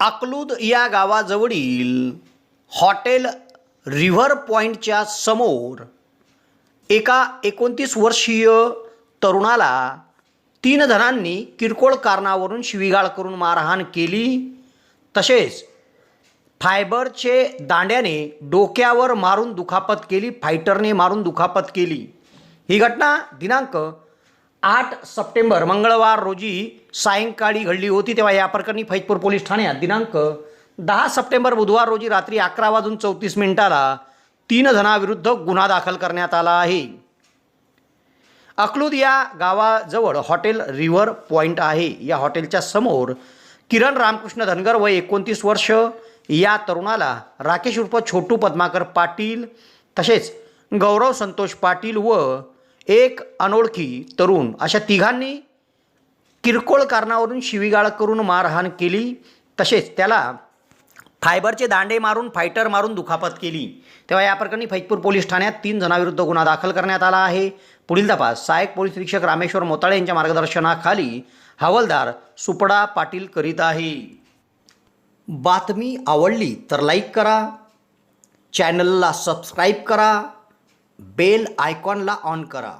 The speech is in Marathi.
अकलूद या गावाजवळील हॉटेल रिव्हर पॉईंटच्या समोर एका एकोणतीस वर्षीय तरुणाला तीन जणांनी किरकोळ कारणावरून शिवीगाळ करून मारहाण केली. तसेच फायबरचे दांड्याने डोक्यावर मारून दुखापत केली फायटरने मारून दुखापत केली. ही घटना दिनांक आठ सप्टेंबर मंगळवार रोजी सायंकाळी घडली होती तेव्हा या प्रकरणी फैजपूर पोलीस ठाण्यात दिनांक दहा सप्टेंबर बुधवार रोजी रात्री अकरा वाजून चौतीस मिनिटाला तीन जणांविरुद्ध गुन्हा दाखल करण्यात आला आहे. अकलूद या गावाजवळ हॉटेल रिव्हर पॉईंट आहे. या हॉटेलच्या समोर किरण रामकृष्ण धनगर वय एकोणतीस वर्ष या तरुणाला राकेश उर्फ छोटू पद्माकर पाटील तसेच गौरव संतोष पाटील व एक अनोळखी तरुण अशा तिघांनी किरकोळ कारणावरून शिवीगाळ करून मारहाण केली. तसेच त्याला फायबरचे दांडे मारून फायटर मारून दुखापत केली. तेव्हा या प्रकरणी फैजपूर पोलीस ठाण्यात तीन जणांविरुद्ध गुन्हा दाखल करण्यात आला आहे. पुढील तपास सहाय्यक पोलीस निरीक्षक रामेश्वर मोताळे यांच्या मार्गदर्शनाखाली हवालदार सुपडा पाटील करीत आहे. बातमी आवडली तर लाईक करा चॅनलला सबस्क्राईब करा बेल आयकॉनला ऑन करा.